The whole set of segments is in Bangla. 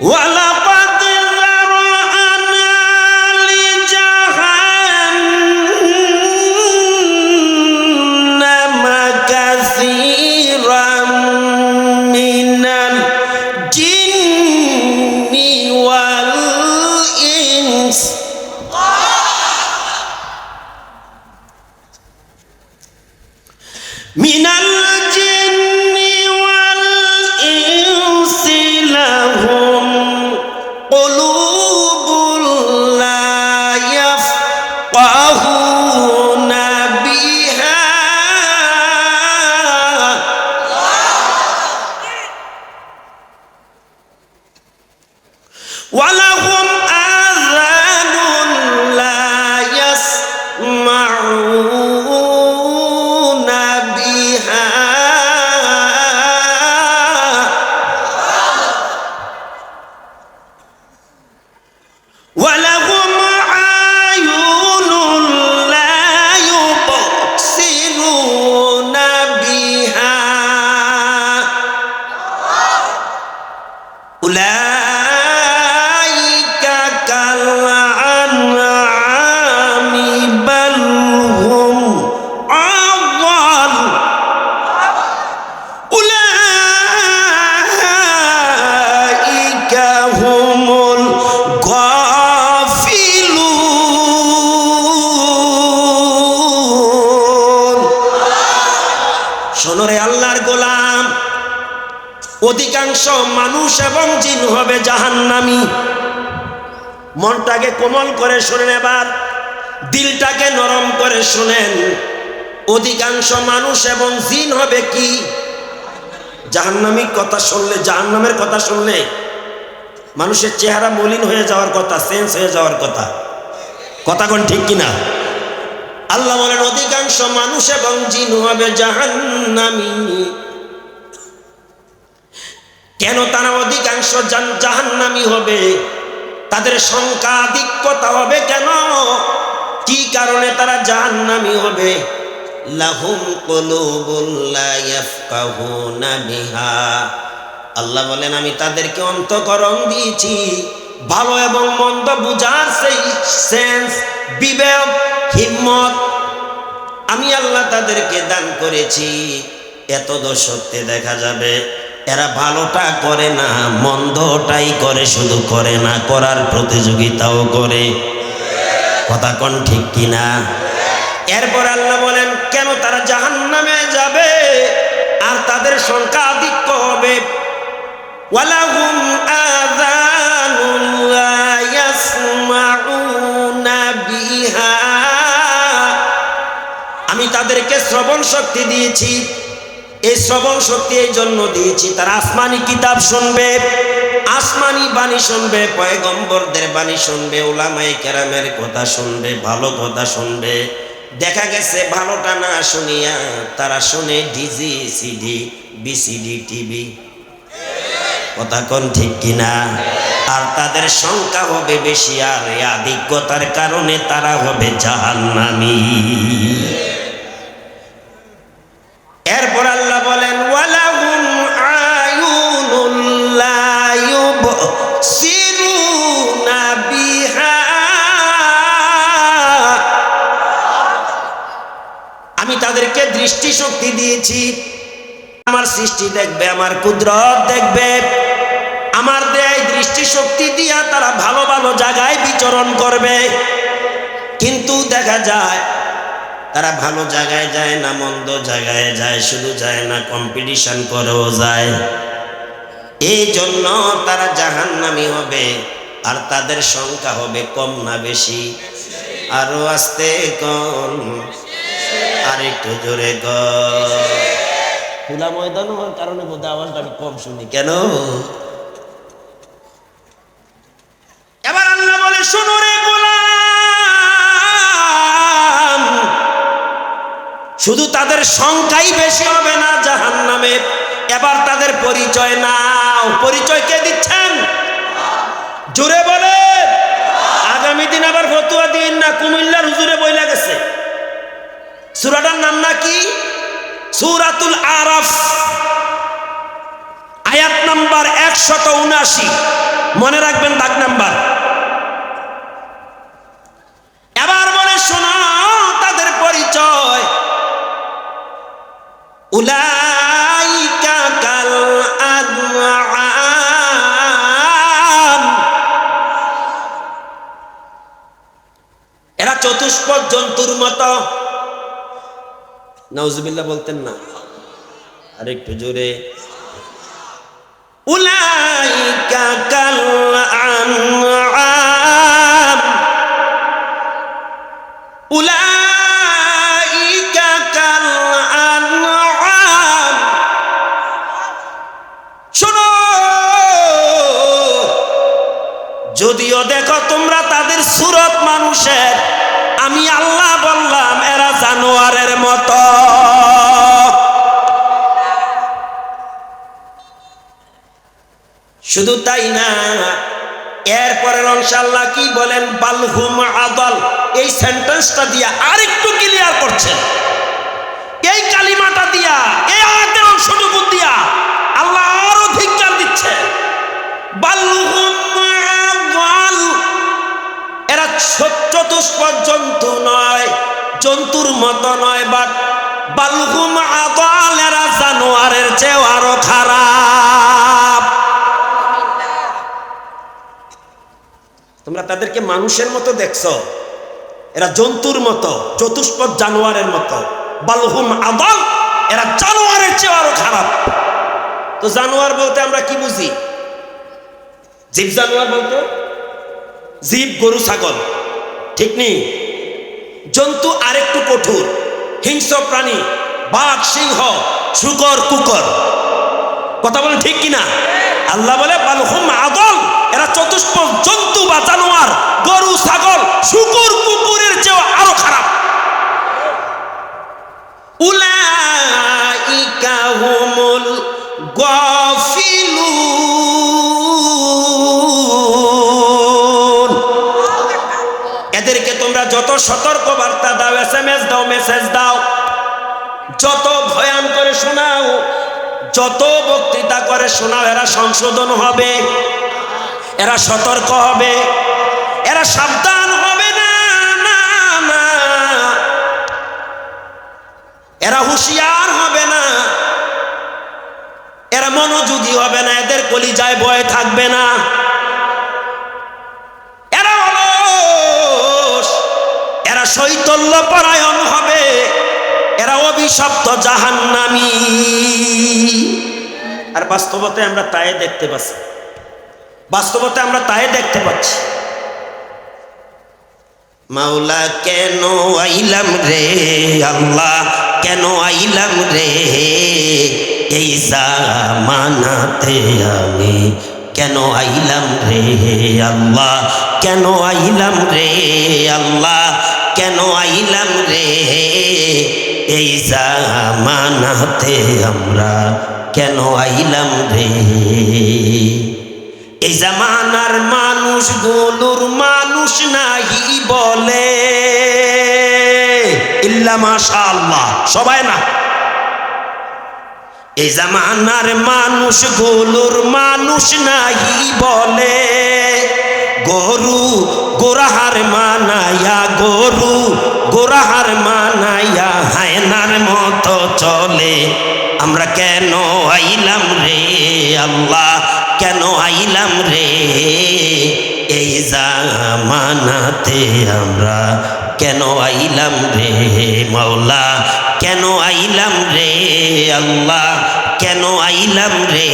وعلى রে আল্লাহর গোলাম, অধিকাংশ মানুষ এবং জিন হবে জাহান্নামি। মনটাকে কোমল করে শোনেন এবার, দিলটাকে নরম করে শোনেন। অধিকাংশ মানুষ এবং জিন হবে কি? জাহান্নামি কথা শুনলে, জাহান্নামের কথা শুনলে মানুষের চেহারা মলিন হয়ে যাওয়ার কথা চেঞ্জ হয়ে যাওয়ার কথা। কথা কোন ঠিক কিনা? আল্লাহ বলেন, অধিকাংশ মানুষ এবং জিন হবে জাহান্নামি। কেন তারা অধিকাংশ জাহান্নামী হবে? তাদের সংখ্যা আধিক্যতা হবে কেন? কি কারণে তারা জাহান্নামী হবে? আল্লাহ বলেন, আমি তাদেরকে অন্তকরণ দিয়েছি। ভালো এবং মন্দ বুঝার সেই সেন্স বিবেক, হিম্মত আমি আল্লাহ তাদেরকে দান করেছি। এত দর্শকতে দেখা যাবে, এরা ভালোটা করে না, মন্দটাই করে, শুধু করে না, করার প্রতিযোগিতাও করে। কথা কোন ঠিক কিনা? এরপর আল্লাহ বলেন, কেন তারা জাহান নামে যাবে? আর তাদের সংখ্যা আধিক্য হবে। ওয়ালাহুম তাদেরকে শ্রবণ শক্তি দিয়েছি। এই শ্রবণ শক্তি এই জন্য দিয়েছি। তারা আসমানি কিতাব শুনবে, আসমানি বাণী শুনবে, পয়গম্বরদের বাণী শুনবে ওলামাই কেরামের কথা শুনবে, ভালো কথা শুনবে। দেখা গেছে ভালোটা না শুনিয়া তারা শুনে ডিজি সিডি বিসিডি টিভি কথা কোন ঠিক কিনা? আর তাদের সংখ্যা হবে বেশি, আর আধিক্যতার কারণে তারা হবে জাহান্নামী। ইউবসিরুনা বিহা আমি তাদেরকে দৃষ্টি শক্তি দিয়েছি। আমার সৃষ্টি দেখবে, আমার কুদরত দেখবে। আমার দেয় দৃষ্টি শক্তি দিয়া তারা ভালো ভালো জায়গায় বিচরণ করবে। কিন্তু দেখা যায়, তারা ভালো জায়গায় যায় না, মন্দ জায়গায় যায়, শুধু যায় না কম্পিটিশন করেও যায়। এই জন্য তারা জাহান্নামি হবে, আর তাদের সংখ্যা হবে কম না বেশি। আরও আসতে কম আর একটু জোরে খোলা ময়দান হওয়ার কারণে বোধ আওয়াজটা আমি কম শুনি। কেন? এবার শুধু তাদের সংখ্যাই বেশি হবে না জাহান নামে এবার তাদের পরিচয় নাও। পরিচয় কে দিচ্ছেন? জোরে বলে। আগামী দিন আবার ফতুয়া দিন না, কুমিল্লার হুজুরে বইলা গেছে। সুরাটার নাম না কি? সুরাতুল আরাফ। আয়াত নাম্বার একশত উনাশি মনে রাখবেন দাগ নাম্বার। এবার মনে শোনো তাদের পরিচয়। উলাইকা মতো। নওজুবিল্লাহ বলতেন না। আর একটু জোরে। উলাইকা উলাইকা শুধু তাই না, এরপরের অংশ আল্লাহ কি বলেন? বালহুম আদল। এই সেন্টেন্সটা দিয়া আরেকটু ক্লিয়ার করছেন। এই কালিমাটা দিয়া, এই আয়াতের অংশটুকু দিয়া আল্লাহ আরও ধিক্কার দিচ্ছে বালহুম এরা ছোট চতুষ্পদ জন্তু নয়, জন্তুর মতো নয় বাট বালহুম আদল এরা জানোয়ারের চেয়েও তোমরা তাদেরকে মানুষের মতো দেখছ। এরা জন্তুর মতো, চতুষ্পদ জানোয়ারের মতো। বালহুম আদল, এরা জানোয়ারের চেয়ে আরও খারাপ। তো জানোয়ার বলতে আমরা কি বুঝি? জীব জানোয়ার বলতে? জীব, গরু, ছাগল। ঠিক নেই? জন্তু আরেকটু কঠোর, হিংস্র প্রাণী, বাঘ, সিংহ, শুকর, কুকর। কথা বলেন ঠিক কিনা? আল্লাহ বলে, বালহুম আদল এরা চতুষ্প জন্তু বা জানোয়ার, গরু, ছাগল, শুকুর কুকুরের চেয়েও আরও খারাপ। উলাইকা এদেরকে তোমরা যত সতর্ক বার্তা দাও এস এম এস দাও, মেসেজ দাও, যত ভয়ান করে শোনাও, যত বক্তৃতা করে শোনাও, এরা সংশোধন হবে। এরা সতর্ক হবে, এরা সাবধান হবে না না এরা হুঁশিয়ার হবে না, এরা মনোযোগী হবে না, এদের কলিজায় বয়ে থাকবে না। এরা এরা শৈতল্য পরায়ণ হবে, এরা অভিশপ্ত জাহান্নামী। আর বাস্তবতে আমরা তাই দেখতে পাচ্ছি। বাস্তবতে আমরা তাই দেখতে পাচ্ছি। মাওলা কেন আইলাম রে আল্লাহ? কেন আইলাম রে? এই জামানাতে আমি কেন আইলাম রে আল্লাহ? কেন আইলাম রে আল্লাহ? কেন আইলাম রে? এই জামানাতে আমরা কেন আইলাম রে? এই জামানার মানুষগুলোর মানুষ নাহি বলে। ইল্লা সবাই না? এই জামানার মানুষগুলোর মানুষ নাহি বলে। গরু গোরাহার মানায়া, গরু গোরাহার মানায়া হায়নার মতো চলে। আমরা কেন আইলাম রে আল্লাহ? কেন আইলাম রে? এই জামানাতে আমরা কেন আইলাম রে মাওলা? কেন আইলাম রে আল্লাহ? কেন আইলাম রে?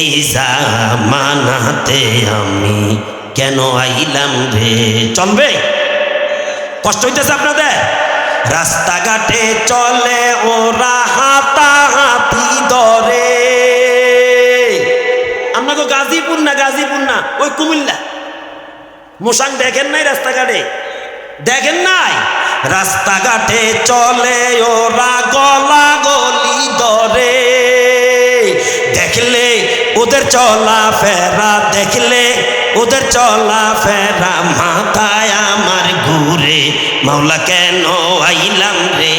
এই জামানাতে আমি কেন আইলাম রে? চলবে? কষ্ট হইতেছে আপনাদের? রাস্তাঘাটে চলে ওরা। গাজীপুর কুমিল্লা। মোশাং দেখেন নাই রাস্তাঘাটে? দেখেন নাই? রাস্তাঘাটে চলে ওরা গলা গলি ধরে। দেখলে ওদের চলা ফেরা, দেখলে ওদের চলা ফেরা, মাথায় আমার ঘুরে। মাওলা, কেন আইলাম রে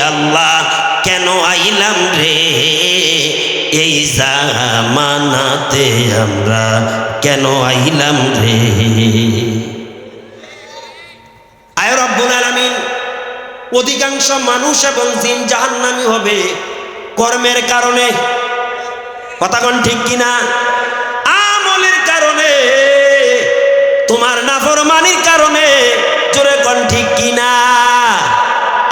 আল্লাহ? কেন আইলাম রে? এই জামানাতে আমরা কেন আইলাম রে? আয় রব্বুল আলামিন, অধিকাংশ মানুষ এবং জিন জাহান্নামি হবে কর্মের কারণে। কথা কোন ঠিক কিনা? আমলের কারণে, তোমার নাফরমানির কারণে। জোরে কোন ঠিক কিনা?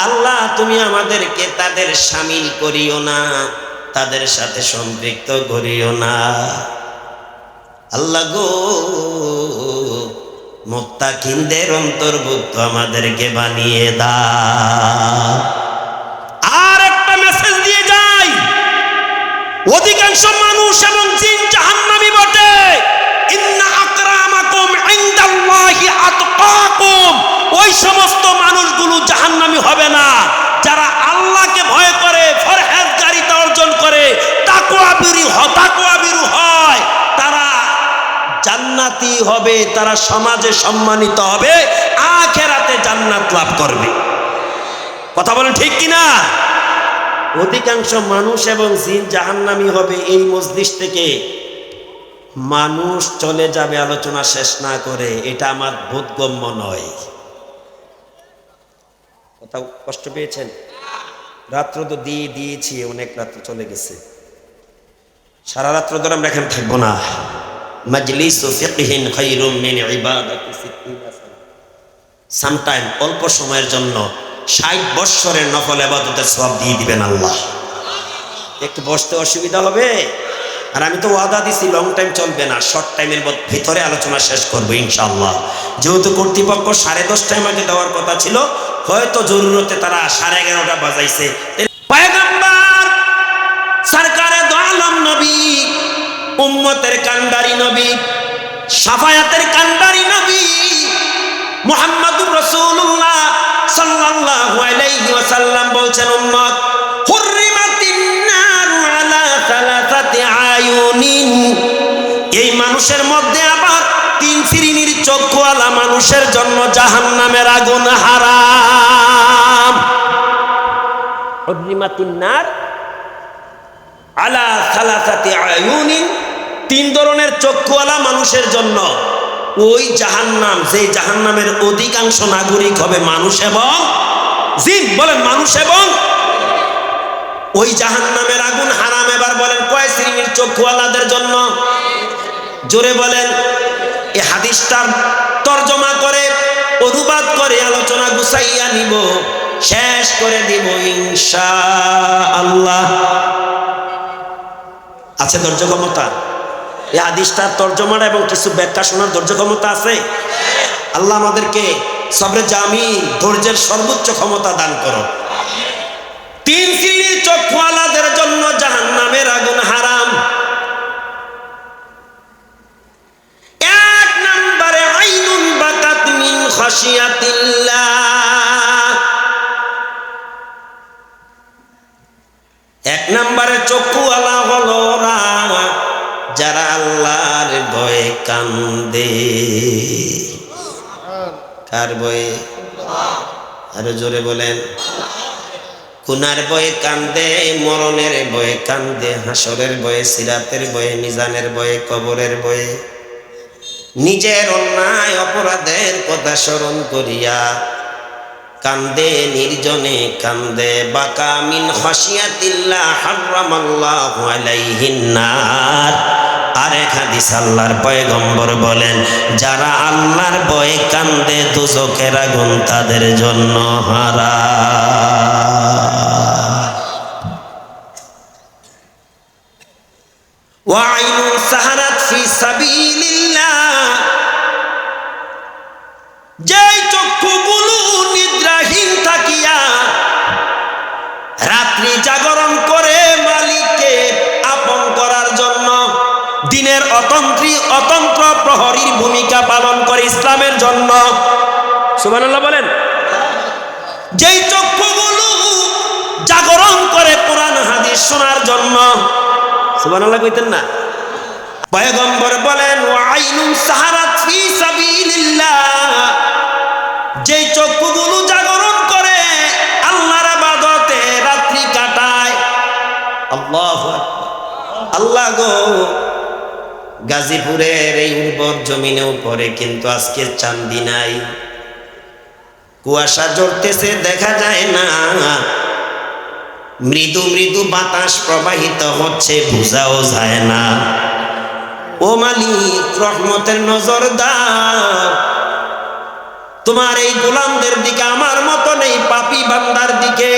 আল্লাহ, তুমি আমাদেরকে তাদের সামিল করিও না, তাদের সাথে সম্পৃক্ত করিও না। আল্লাহ গো, মুত্তাকিনদের অন্তর্ভুক্ত আমাদেরকে বানিয়ে দা আর একটা মেসেজ দিয়ে যাই। অধিকাংশ মানুষ এবং জিন জাহান্নামী বটে। ইন্না আকরামাকুম ইনদাল্লাহি আতকাকুম। ওই সমস্ত মানুষগুলো জাহান্নামী হবে না যারা আল্লাহকে ভয় করে ফরহেজগারিতা অর্জন করে তাকওয়া বিরু তাকওয়া বিরু হয় তারা জান্নাতি হবে, তারা সমাজে সম্মানিত হবে, আখেরাতে জান্নাত লাভ করবে। কথা বলেন ঠিক কিনা? অধিকাংশ মানুষ এবং জিন জাহান্নামি হবে এই মসজিদ থেকে। মানুষ চলে যাবে আলোচনা শেষ না করে, এটা আমার বোধগম্য নয়। কোথাও কষ্ট পেয়েছেন? রাত্র তো দিয়ে দিয়েছি, অনেক রাত্র চলে গেছে। সারা রাত্র ধরে আমরা এখানে থাকব না। সামটাইম অল্প সময়ের জন্য ষাট বৎসরের নকল আবাদতের সব দিয়ে দিবেন আল্লাহ। একটু বসতে অসুবিধা হবে? আর আমি তো ওয়াদা দিছি লং টাইম চলবে না শর্ট টাইমের ভিতরে আলোচনা শেষ করব ইনশাল্লাহ যেহেতু কর্তৃপক্ষ সাড়ে দশটায় আমাকে দেওয়ার কথা ছিল, হয়তো জরুরতে তারা সাড়ে এগারোটা বাজাইছে। উম্মতের কান্ডারি নবী, সাফায়াতের কান্ডারি নবী মুহাম্মাদুর রাসূলুল্লাহ সাল্লাল্লাহু আলাইহি ওয়াসাল্লাম বলছেন, উম্মত হুররিমাতিন নারু আলা সালাসাতি আয়ুনিন। এই মানুষের মধ্যে আবার তিন শ্রেণির চক্ষুওয়ালা মানুষের জন্য জাহান্নামের আগুন হারাম। হুররিমাতিন নার আলা সালাসাতি আয়ুনিন। তিন ধরনের চক্ষুওয়ালা মানুষের জন্য। ওই জাহান্নাম, যেই জাহান্নামের অধিকাংশ নাগরিক হবে মানুষ এবং জিন। বলেন মানুষ এবং ওই জাহান্নামের আগুন হারাম। এবার বলেন, কয় শ্রেণির চক্ষুওয়ালাদের জন্য? জোরে বলেন, এ হাদিসটার তর্জমা করে, অনুবাদ করে, আলোচনা গুছাইয়া নিব, শেষ করে দিব ইনশা আল্লাহ আছে ধৈর্য ক্ষমতা? এই হাদিসটার তর্জমাটা এবং কিছু ব্যাখ্যা শোনার ধৈর্য ক্ষমতা আছে? আল্লাহ আমাদেরকে সবরে জামি ধৈর্যের সর্বোচ্চ ক্ষমতা দান করো। তিন শ্রেণির চক্ষুওয়ালাদের জন্য জাহান নামের আগুন হারাম। এক নম্বরে আইনুন বাকাত মিন খাশিয়াতিল্লাহ। এক নম্বরে চক্ষুওয়ালা হলো আল্লাহর ভয়ে কান্দে। কার বয়ে আরও জোরে বলেন। কুনার বয়ে কান্দে, মরণের বয়ে কান্দে, হাসরের বয়ে সিরাতের বয়ে মিজানের বয়ে কবরের বয়ে নিজের অন্যায় অপরাধের কথা স্মরণ করিয়া কান্দে, নির্জনে কান্দে। বাকা মিন খাশিয়াতিল্লাহ হারামাল্লাহু আলাইহিন নার। আরেক হাদিস আল্লাহর পয়গম্বর বলেন, যারা আল্লাহর ভয়ে কান্দে আগুন তাদের জন্য হারা নিদ্রাহীন থাকিয়া রাত্রি জাগরণ করে দিনের অতন্ত্রী, অতন্ত্র প্রহরীর ভূমিকা পালন করে ইসলামের জন্য। সুবহানাল্লাহ বলেন। যেই চক্ষুগুলো জাগরণ করে কোরআন, হাদিস শোনার জন্য। সুবহানাল্লাহ কইতেন না? পয়গম্বর বলেন ওয়াইনুন সাহারাত ফি সাবিলিল্লাহ। যেই চক্ষুগুলো জাগরণ করে আল্লাহর ইবাদতে রাত্রি কাটায়। আল্লাহু আল্লাহ গো গাজীপুরের এই উর্বর জমিনের উপরে কিন্তু আজকে চান্দি নাই। কুয়াশা জড়তেছে দেখা যায় না। মৃদু মৃদু বাতাস প্রবাহিত হচ্ছে, বোঝাও যায় না। ও মালিক, রহমতের নজর দাও তোমার এই গোলামদের দিকে আমার মতন এই পাপি বান্দার দিকে।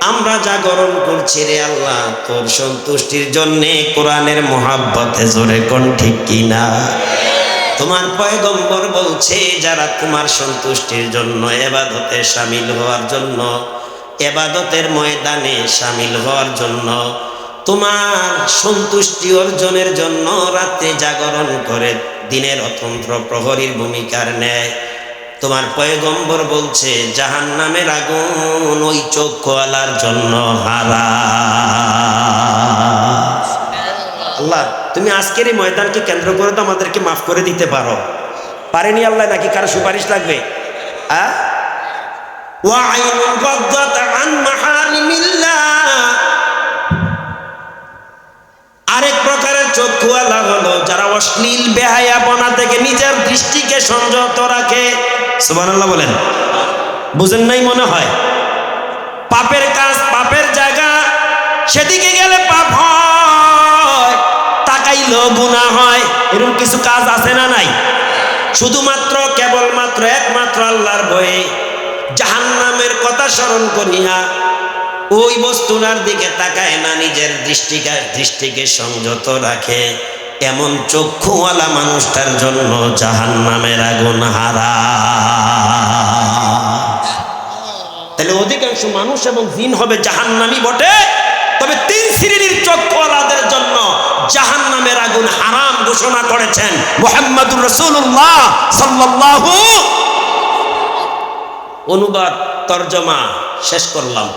আমরা জাগরণ করছি রে আল্লাহ, তোর সন্তুষ্টির জন্যে কোরআনের মহাব্বতে জোরে কোন ঠিক কিনা? তোমার পয়গম্বর বলছে, যারা তোমার সন্তুষ্টির জন্য এবাদতে সামিল হওয়ার জন্য, এবাদতের ময়দানে সামিল হওয়ার জন্য, তোমার সন্তুষ্টি অর্জনের জন্য রাত্রে জাগরণ করে দিনের অতন্ত্র প্রহরীর ভূমিকার নেয় তোমার পয়গম্বর বলছে জাহান নামের আগুন ওই চোখওয়ালার জন্য হারা। আল্লাহ, তুমি আজকের এই ময়দানকে কেন্দ্র করে তো আমাদেরকে মাফ করে দিতে পারো। পারেনি আল্লাহ নাকি কারও সুপারিশ লাগবে? আরেক প্রকারের চক্ষুয়ালা হলো যারা অশ্লীল বেহায়াপনা থেকে নিজের দৃষ্টিকে সংযত রাখে। সুবহানাল্লাহ বলেন। বুঝেন নাই মনে হয়? পাপের কাজ, পাপের জায়গা, সেদিকে গেলে পাপ হয়, তাকাইলেও গুণা হয়, এরকম কিছু কাজ আছে না নাই? শুধুমাত্র, কেবলমাত্র, একমাত্র আল্লাহর ভয়ে জাহান্নামের কথা স্মরণ করিয়া ওই বস্তুটার দিকে তাকায় না, নিজের দৃষ্টিকে দৃষ্টিকে সংযত রাখে। এমন চক্ষুওয়ালা মানুষটার জন্য জাহান্নামের আগুন হারা। তাহলে অধিকাংশ মানুষ এবং জিন হবে জাহান জাহান্নামি বটে। তবে তিন শ্রেণির চক্ষুওয়ালাদের জন্য জাহান্নামের আগুন হারাম ঘোষণা করেছেন মোহাম্মদুর রসুল্লাহ সাল্লাল্লাহু। অনুবাদ, তর্জমা, শেষ করলাম।